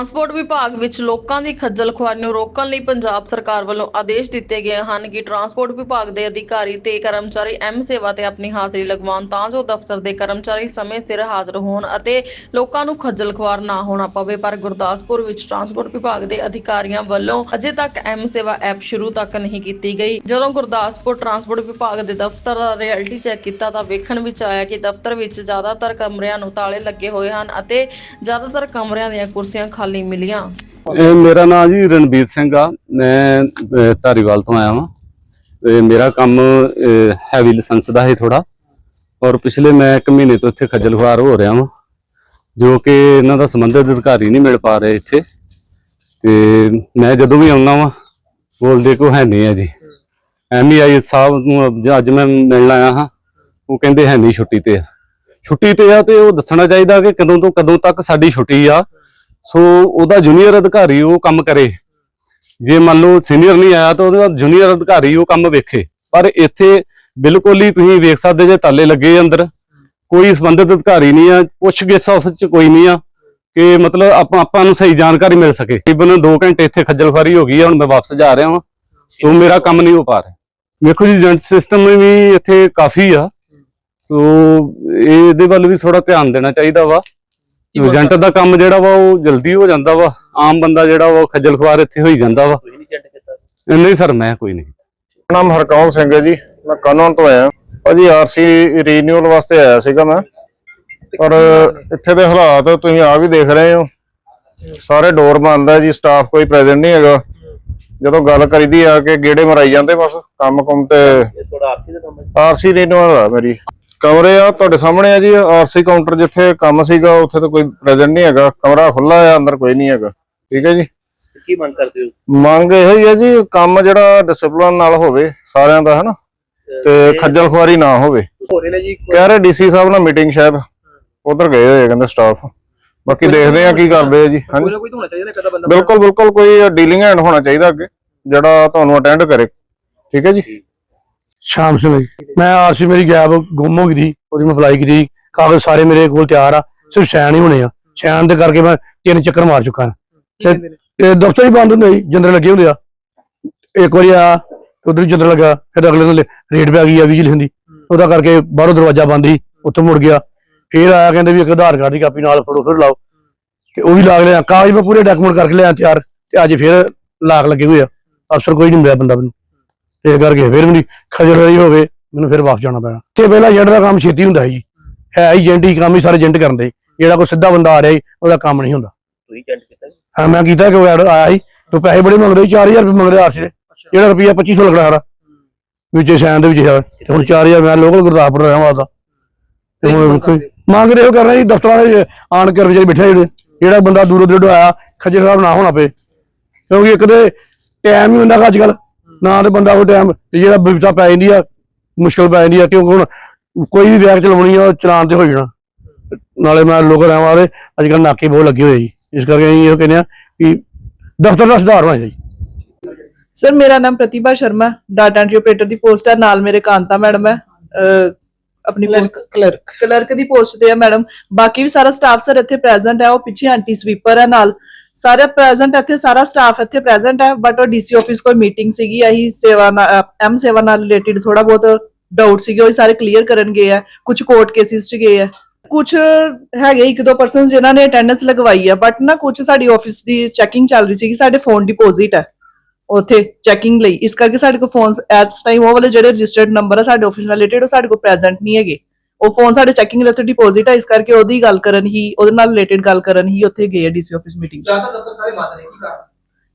Transport ਵਿਭਾਗ ਵਿੱਚ ਲੋਕਾਂ ਦੀ ਖੱਜਲ ਖੁਆਰੀ ਨੂੰ ਰੋਕਣ ਲਈ ਪੰਜਾਬ ਸਰਕਾਰ ਵੱਲੋਂ ਆਦੇਸ਼ ਦਿੱਤੇ ਗਏ ਹਨ ਕਿ ਟਰਾਂਸਪੋਰਟ ਵਿਭਾਗ ਦੇ ਅਧਿਕਾਰੀ ਤੇ ਕਰਮਚਾਰੀ ਐਮ ਸੇਵਾ ਤੇ ਆਪਣੀ ਹਾਜ਼ਰੀ ਲਗਵਾਉਣ ਤਾਂ ਜੋ ਦਫ਼ਤਰ ਦੇ ਕਰਮਚਾਰੀ ਸਮੇਂ ਸਿਰ ਹਾਜ਼ਰ ਹੋਣ ਅਤੇ ਲੋਕਾਂ ਨੂੰ ਖੱਜਲ ਖੁਆਰ ਨਾ ਹੋਣਾ ਪਵੇ। ਪਰ ਗੁਰਦਾਸਪੁਰ ਵਿੱਚ ਟਰਾਂਸਪੋਰਟ ਵਿਭਾਗ ਦੇ ਅਧਿਕਾਰੀਆਂ ਵੱਲੋਂ ਅਜੇ ਤੱਕ ਐਮ ਸੇਵਾ ਐਪ ਸ਼ੁਰੂ ਤੱਕ ਨਹੀਂ ਕੀਤੀ ਗਈ। ਜਦੋਂ ਗੁਰਦਾਸਪੁਰ ਟਰਾਂਸਪੋਰਟ ਵਿਭਾਗ ਦੇ ਦਫ਼ਤਰ ਦਾ ਰਿਐਲਿਟੀ ਚੈੱਕ ਕੀਤਾ ਤਾਂ ਵੇਖਣ ਵਿੱਚ ਆਇਆ ਕਿ ਦਫ਼ਤਰ ਵਿੱਚ ਜ਼ਿਆਦਾਤਰ ਕਮਰਿਆਂ ਨੂੰ ਤਾਲੇ ਲੱਗੇ ਹੋਏ ਹਨ ਅਤੇ ਜ਼ਿਆਦਾਤਰ ਕਮਰਿਆਂ ਦੀਆਂ ਕੁਰਸੀਆਂ ਖਾਲੀ ਮਿਲੀਆਂ। ਇਹ ਮੇਰਾ ਨਾਮ ਜੀ ਰਣਬੀਰ ਸਿੰਘ ਆ। ਮੈਂ ਅਹ, ਧਾਰੀਵਾਲ ਤੋਂ ਆਇਆ ਹਾਂ ਤੇ ਮੇਰਾ ਕੰਮ ਹੈਵੀ ਲਾਇਸੈਂਸ ਦਾ ਹੈ ਥੋੜਾ ਔਰ ਪਿਛਲੇ ਮੈਂ ਇੱਕ ਮਹੀਨੇ ਤੋਂ ਇੱਥੇ ਖੱਜਲ ਖੁਆਰ ਹੋ ਰਿਹਾ ਹਾਂ ਜੋ ਕਿ ਇਹਨਾਂ ਦਾ ਸੰਬੰਧਿਤ ਅਧਿਕਾਰੀ ਨਹੀਂ ਮਿਲ ਪਾ ਰਹੇ ਇੱਥੇ। ਤੇ ਮੈਂ ਜਦੋਂ ਵੀ ਆਉਣਾ ਵਾਂ ਬੋਲਦੇ ਕੋ ਹੈ ਨਹੀਂ ਆ ਜੀ। ਐਮਈਆਈ ਸਾਹਿਬ ਨੂੰ ਅੱਜ- ਅੱਜ ਮੈਂ ਮਿਲਣ ਆਇਆ ਹਾਂ ਉਹ ਕਹਿੰਦੇ ਹੈ ਨਹੀਂ ਛੁੱਟੀ ਤੇ ਆ। ਛੁੱਟੀ ਤੇ ਆ ਤੇ ਉਹ ਦੱਸਣਾ ਚਾਹੀਦਾ ਕਿ ਕਦੋਂ ਤੋਂ ਕਦੋਂ ਤੱਕ ਸਾਡੀ ਛੁੱਟੀ ਆ। ਸੋ ਉਹਦਾ ਜੂਨੀਅਰ ਅਧਿਕਾਰੀ ਉਹ ਕੰਮ ਕਰੇ। ਜੇ ਮੰਨ ਲਓ ਸੀਨੀਅਰ ਨਹੀਂ ਆਇਆ ਤਾਂ ਉਹਦਾ ਜੂਨੀਅਰ ਅਧਿਕਾਰੀ ਉਹ ਕੰਮ ਵੇਖੇ। ਪਰ ਇੱਥੇ ਬਿਲਕੁਲ ਹੀ ਤੁਸੀਂ ਵੇਖ ਸਕਦੇ ਜੇ ਤਾਲੇ ਲੱਗੇ ਅੰਦਰ, ਕੋਈ ਸੰਬੰਧਿਤ ਅਧਿਕਾਰੀ ਨਹੀਂ ਆ ਪੁੱਛਗਿੱਛ ਆਫਿਸ ਚ ਕੋਈ ਨਹੀਂ ਆ ਕਿ ਮਤਲਬ ਆਪਾਂ ਆਪਾਂ ਨੂੰ ਸਹੀ ਜਾਣਕਾਰੀ ਮਿਲ ਸਕੇ। ਤਕਰੀਬਨ 2 ਘੰਟੇ ਇੱਥੇ ਖੱਜਲ ਖੁਆਰੀ ਹੋ ਗਈ ਆ, ਹੁਣ ਮੈਂ ਵਾਪਸ ਜਾ ਰਿਹਾ ਹਾਂ ਸੋ ਮੇਰਾ ਕੰਮ ਨਹੀਂ ਹੋ ਪਾ ਰਿਹਾ। ਵੇਖੋ ਜੀ ਏਜੰਟ ਸਿਸਟਮ ਵੀ ਇੱਥੇ ਕਾਫੀ ਆ। ਸੋ ਇਹਦੇ ਵੱਲ ਵੀ ਥੋੜਾ ਧਿਆਨ ਦੇਣਾ ਚਾਹੀਦਾ ਵਾ। ਏਜੰਟ ਦਾ ਕੰਮ ਜਿਹੜਾ ਵਾ ਉਹ ਜਲਦੀ ਹੋ ਜਾਂਦਾ ਵਾ। ਆਮ ਬੰਦਾ ਜਿਹੜਾ ਵਾ ਉਹ ਖੱਜਲ ਖੁਆਰ ਇੱਥੇ ਹੋਈ ਜਾਂਦਾ ਵਾ। ਨਹੀਂ ਸਰ ਮੈਂ ਕੋਈ ਨਹੀਂ। ਨਾਮ ਹਰਕੌਣ ਸਿੰਘ ਹੈ ਜੀ। ਮੈਂ ਕਾਨੂੰਨ ਤੋਂ ਆਇਆ। ਭਾਜੀ ਆਰਸੀ ਰੀਨਿਊਅਲ ਵਾਸਤੇ ਆਇਆ ਸੀਗਾ ਮੈਂ। ਪਰ ਇੱਥੇ ਦੇ ਹਾਲਾਤ ਤੁਸੀਂ ਆ ਵੀ ਦੇਖ ਰਹੇ ਹੋ। ਸਾਰੇ ਡੋਰ ਬੰਦ ਹੈ ਜੀ ਸਟਾਫ ਕੋਈ ਪ੍ਰੈਜ਼ੈਂਟ ਨਹੀਂ ਹੈਗਾ। ਜਦੋਂ ਗੱਲ ਕਰੀਦੀ ਆ ਕਿ ਗੇੜੇ ਮਰਾਈ ਜਾਂਦੇ ਬਸ ਕੰਮ ਕੰਮ ਤੇ ਆਰਸੀ ਰੀਨਿਊਅਲ ਆ ਮੇਰੀ। ਕਮਰੇ ਆ ਤੁਹਾਡੇ ਸਾਹਮਣੇ ਆ ਜੀ ਆਰਸੀ ਕਾਊਂਟਰ ਜਿੱਥੇ ਕੰਮ ਸੀਗਾ ਉੱਥੇ ਤਾਂ ਕੋਈ ਪ੍ਰੈਜ਼ੈਂਟ ਨਹੀਂ ਹੈਗਾ। ਕਮਰਾ ਖੁੱਲਾ ਆ ਅੰਦਰ ਕੋਈ ਨਹੀਂ ਹੈਗਾ। ਠੀਕ ਹੈ ਜੀ? ਕੀ ਮੰਗ ਕਰਦੇ ਹੋ? ਮੰਗ ਇਹੋ ਹੀ ਹੈ ਜੀ ਕੰਮ ਜਿਹੜਾ ਡਿਸਪਲਿਨ ਨਾਲ ਹੋਵੇ ਸਾਰਿਆਂ ਦਾ ਹਨਾ? ਤੇ ਖੱਜਲ ਖੁਆਰੀ ਨਾ ਹੋਵੇ। ਹੋ ਰਹੇ ਨੇ ਜੀ ਕਹਿ ਰਹੇ ਡੀਸੀ ਸਾਹਿਬ ਨਾਲ ਮੀਟਿੰਗ ਸ਼ਾਇਦ ਉਧਰ ਗਏ ਹੋਏ ਕਹਿੰਦੇ ਸਟਾਫ ਬਾਕੀ ਦੇਖਦੇ ਆ ਕੀ ਕਰਦੇ ਆ ਜੀ ਹਾਂਜੀ। ਕੋਈ ਹੋਣਾ ਚਾਹੀਦਾ ਕਦਾ ਬੰਦਾ ਬਿਲਕੁਲ ਬਿਲਕੁਲ ਕੋਈ ਡੀਲਿੰਗ ਹੈਂਡ ਹੋਣਾ ਚਾਹੀਦਾ ਅੱਗੇ ਜਿਹੜਾ ਤੁਹਾਨੂੰ ਅਟੈਂਡ ਕਰੇ। ਠੀਕ ਹੈ ਜੀ? ਸ਼ਾਮ ਜੀ ਮੈਂ ਆਰਸੀ ਮੇਰੀ ਗੈਬ ਗੁੰਮ ਹੋ ਗਈ ਸੀ, ਉਹਦੀ ਮੈਂ ਫਲਾਈ ਕੀਤੀ ਕਾਗਜ਼ ਸਾਰੇ ਮੇਰੇ ਕੋਲ ਤਿਆਰ ਆ। ਸਿਰਫ ਸ਼ੈਨ ਹੀ ਹੋਣੇ ਆ। ਸ਼ੈਨ ਦੇ ਕਰਕੇ ਮੈਂ ਤਿੰਨ ਚੱਕਰ ਮਾਰ ਚੁੱਕਾ ਹਾਂ? ਇਹ ਦਫ਼ਤਰ ਹੀ ਬੰਦ ਹੁੰਦੇ ਸੀ। ਜੰਦਰ ਲੱਗੇ ਹੁੰਦੇ ਆ। ਇੱਕ ਵਾਰੀ ਆ ਉਧਰ ਜੰਦਰ ਲੱਗਾ। ਫਿਰ ਅਗਲੇ ਦਿਨ ਰੇਟ ਪੈ ਗਈ ਆ ਵਿਜੀਲੈਂਸ ਦੀ। ਉਹਦਾ ਕਰਕੇ ਬਾਹਰੋਂ ਦਰਵਾਜ਼ਾ ਬੰਦ ਸੀ। ਉੱਥੋਂ ਮੁੜ ਗਿਆ। ਫਿਰ ਆਇਆ ਕਹਿੰਦੇ ਵੀ ਇੱਕ ਆਧਾਰ ਕਾਰਡ ਦੀ ਕਾਪੀ ਨਾਲ ਫੜੋ ਫਿਰ ਲਾਓ। ਤੇ ਉਹ ਵੀ ਲਾਗ ਲਿਆ। ਕਾਗਜ਼ ਮੈਂ ਪੂਰੇ ਡਾਕੂਮੈਂਟ ਕਰਕੇ ਲਿਆ ਤਿਆਰ। ਤੇ ਅੱਜ ਫਿਰ ਲਾਗ ਲੱਗੇ ਹੋਏ ਆ। ਅਫਸਰ ਕੋਈ ਨਹੀਂ ਮਿਲਿਆ ਬੰਦਾ ਮੈਨੂੰ। ਤੇ ਕਰਕੇ ਫਿਰ ਮੇਰੀ ਖਜਲ ਰਹੀ ਹੋਵੇ ਮੈਨੂੰ ਫਿਰ ਵਾਪਸ ਜਾਣਾ ਪੈਣਾ। ਤੇ ਪਹਿਲਾਂ ਏਜੰਟ ਦਾ ਕੰਮ ਛੇਤੀ ਹੁੰਦਾ ਸੀ। ਜੀ ਹੈ ਏਜੰਟ ਹੀ ਕੰਮ ਹੀ ਸਾਰੇ ਏਜੰਟ ਕਰਦੇ। ਜਿਹੜਾ ਕੋਈ ਸਿੱਧਾ ਬੰਦਾ ਆ ਰਿਹਾ ਸੀ ਉਹਦਾ ਕੰਮ ਨਹੀਂ ਹੁੰਦਾ। ਤੁਸੀਂ ਜੰਟ ਕੀਤਾ ਜੀ? ਹਾਂ ਮੈਂ ਕੀਤਾ ਕਿ ਐਡ ਆਇਆ ਸੀ। ਤੇ ਪੈਸੇ ਬੜੇ ਮੰਗਦੇ ਸੀ 4000 ਰੁਪਏ ਮੰਗਦੇ ਆਰਸੀ ਦੇ। ਜਿਹੜਾ ਰੁਪਿਆ 2500 ਲੱਗਣਾ ਸਾਰਾ ਵਿੱਚ ਸ਼ੈਨ ਦੇ ਵਿੱਚ ਹੈ ਤੇ ਹੁਣ 4000 ਮੈਂ ਲੋਕਲ ਗੁਰਦਾਸਪੁਰ ਰਹਿਣ ਵਾਲਾ ਤੇ ਹੁਣ ਜੀ, ਮੰਗ ਰਹੇ ਹੋ ਕਰ ਰਹੇ ਜੀ ਦਫ਼ਤਰਾਂ ਦੇ ਆਣ ਕੇ ਵਿਚਾਰੇ ਬੈਠੇ ਜਿਹੜੇ। ਜਿਹੜਾ ਬੰਦਾ ਦੂਰੋਂ ਦੂਰੋਂ ਆਇਆ ਖੱਜਲ ਖਰਾਬ ਨਾ ਹੋਣਾ ਪਏ। ਕਿਉਂਕਿ ਇੱਕ ਤੇ ਟਾਈਮ ਹੀ ਹੁੰਦਾ ਅੱਜ ਕੱਲ ਨਾ ਤੇ ਬੰਦਾ ਕੋਈ ਟਾਈਮ ਤੇ ਜਿਹੜਾ ਬਿਪਤਾ ਪੈ ਜਾਂਦੀ ਆ ਮੁਸ਼ਕਲ ਪੈ ਜਾਂਦੀ ਆ ਕਿਉਂਕਿ ਹੁਣ ਕੋਈ ਵੀ ਵੈਕ ਚਲਾਉਣੀ ਆ ਉਹ ਚਲਾਨ ਤੇ ਹੋ ਜਾਣਾ। ਨਾਲੇ ਮੈਂ ਲੋਕ ਰਹਿਣ ਵਾਲੇ ਅੱਜ ਕੱਲ ਨਾਕੇ ਬਹੁਤ ਲੱਗੇ ਹੋਏ ਜੀ। ਇਸ ਕਰਕੇ ਅਸੀਂ ਇਹ ਕਹਿੰਦੇ ਆ ਕਿ ਦਫ਼ਤਰ ਦਾ ਸੁਧਾਰ ਹੋਣਾ ਚਾਹੀਦਾ ਸਰ ਮੇਰਾ ਨਾਮ Pratibha Sharma data entry operator ਦੀ ਪੋਸਟ ਹੈ ਨਾਲ ਮੇਰੇ ਕਾਂਤਾ ਮੈਡਮ ਹੈ ਆਪਣੀ ਕਲਰਕ ਕਲਰਕ ਦੀ ਪੋਸਟ ਤੇ ਹੈ ਮੈਡਮ। ਬਾਕੀ ਵੀ ਸਾਰਾ ਸਟਾਫ ਸਰ ਇੱਥੇ ਪ੍ਰੈਜ਼ੈਂਟ ਹੈ ਉਹ ਪਿੱਛੇ ਆਂਟੀ ਸਵੀਪਰ ਹੈ ਨਾਲ। ਸਾਰੇ ਪ੍ਰੈਜ਼ੈਂਟ ਇੱਥੇ, ਸਾਰਾ ਸਟਾਫ ਇੱਥੇ ਪ੍ਰੈਜ਼ੈਂਟ ਹੈ ਬਟ ਉਹ ਡੀਸੀ ਆਫਿਸ ਕੋਈ ਮੀਟਿੰਗ ਸੀਗੀ ਇਹੀ ਸੇਵਾ ਐਮ ਸੇਵਾ ਨਾਲ ਰਿਲੇਟਡ ਥੋੜਾ ਬਹੁਤ ਡਾਊਟ ਸੀਗੇ, ਉਹ ਸਾਰੇ ਕਲੀਅਰ ਕਰਨ ਗਏ ਆ ਕੁਝ ਕੋਰਟ ਕੇਸਿਸ ਚ ਗਏ ਆ ਕੁਝ ਹੈਗੇ ਇੱਕ ਦੋ ਪਰਸਨਸ ਜਿਨ੍ਹਾਂ ਨੇ ਅਟੈਂਡੈਂਸ ਲਗਵਾਈ ਆ ਬਟ ਨਾ ਕੁਝ ਸਾਡੀ ਆਫਿਸ ਦੀ ਚੈਕਿੰਗ ਚੱਲ ਰਹੀ ਸੀਗੀ, ਸਾਡੇ ਫੋਨ ਡਿਪੋਜ਼ਿਟ ਹੈ, ਉਥੇ ਚੈਕਿੰਗ ਲਈ। ਇਸ ਕਰਕੇ ਸਾਡੇ ਕੋਲ ਫੋਨਸ ਐਟ ਟਾਈਮ ਉਹ ਵਾਲੇ ਜਿਹੜੇ ਰਜਿਸਟਰਡ ਨੰਬਰ ਆ, ਸਾਡੇ ਆਫਿਸ ਨਾਲ ਰਿਲੇਟਡ ਉਹ ਸਾਡੇ ਕੋਲ ਪ੍ਰੈਜ਼ੈਂਟ ਨਹੀਂ ਹੈਗੇ। ਉਹ ਫੋਨ ਸਾਡੇ ਚੈਕਿੰਗ ਲਈ ਉੱਥੇ ਡਿਪੋਜ਼ਿਟ ਹੈ ਇਸ ਕਰਕੇ ਉਹਦੀ ਗੱਲ ਕਰਨ ਹੀ ਉਹਦੇ ਨਾਲ ਰਿਲੇਟਡ ਗੱਲ ਕਰਨ ਹੀ ਉੱਥੇ ਗਏ ਆ ਡੀਸੀ ਆਫਿਸ ਮੀਟਿੰਗ ਜ਼ਿਆਦਾ ਦਫ਼ਤਰ ਸਾਰੇ ਬੰਦ ਨੇ ਕੀ ਕਾਰਨ?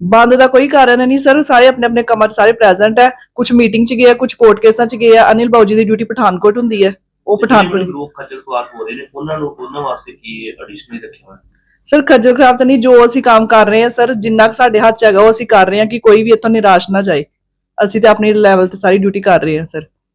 ਬੰਦ ਦਾ ਕੋਈ ਕਾਰਨ ਨਹੀਂ ਸਰ ਸਾਰੇ ਆਪਣੇ ਆਪਣੇ ਕੰਮਾਂ 'ਚ ਸਾਰੇ ਪ੍ਰੈਜ਼ੈਂਟ ਹੈ। ਕੁਝ ਮੀਟਿੰਗ 'ਚ ਗਏ ਆ ਕੁਝ ਕੋਰਟ ਕੇਸਾਂ 'ਚ ਗਏ ਆ। ਅਨਿਲ ਬਾਊਜੀ ਦੀ ਡਿਊਟੀ ਪਠਾਨਕੋਟ ਹੁੰਦੀ ਹੈ। ਉਹ ਪਠਾਨਕੋਟ ਲੋਕ ਖੱਜਲ ਖੁਆਰ ਹੋ ਰਹੇ ਨੇ ਉਹਨਾਂ ਨੂੰ ਉਹਨਾਂ ਵਾਸਤੇ ਕੀ ਐਡੀਸ਼ਨਲ ਰੱਖਿਆ ਹੋਇਆ? ਸਰ ਖੱਜਲ ਖਰਾਬ ਤਾਂ ਨਹੀਂ ਜੋ ਅਸੀਂ ਕੰਮ ਕਰ ਰਹੇ ਹਾਂ ਸਰ ਜਿੰਨਾ ਕੁ ਸਾਡੇ ਹੱਥ 'ਚ ਹੈਗਾ ਉਹ ਅਸੀਂ ਕਰ ਰਹੇ ਹਾਂ ਕਿ ਕੋਈ ਵੀ ਇੱਥੋਂ ਨਿਰਾਸ਼ ਨਾ ਜਾਏ। ਅਸੀਂ ਤਾਂ ਆਪਣੀ ਲੈਵਲ ਤੇ ਸਾਰੀ ਡਿਊਟੀ ਕਰ ਰਹੇ ਹਾਂ ਸਰ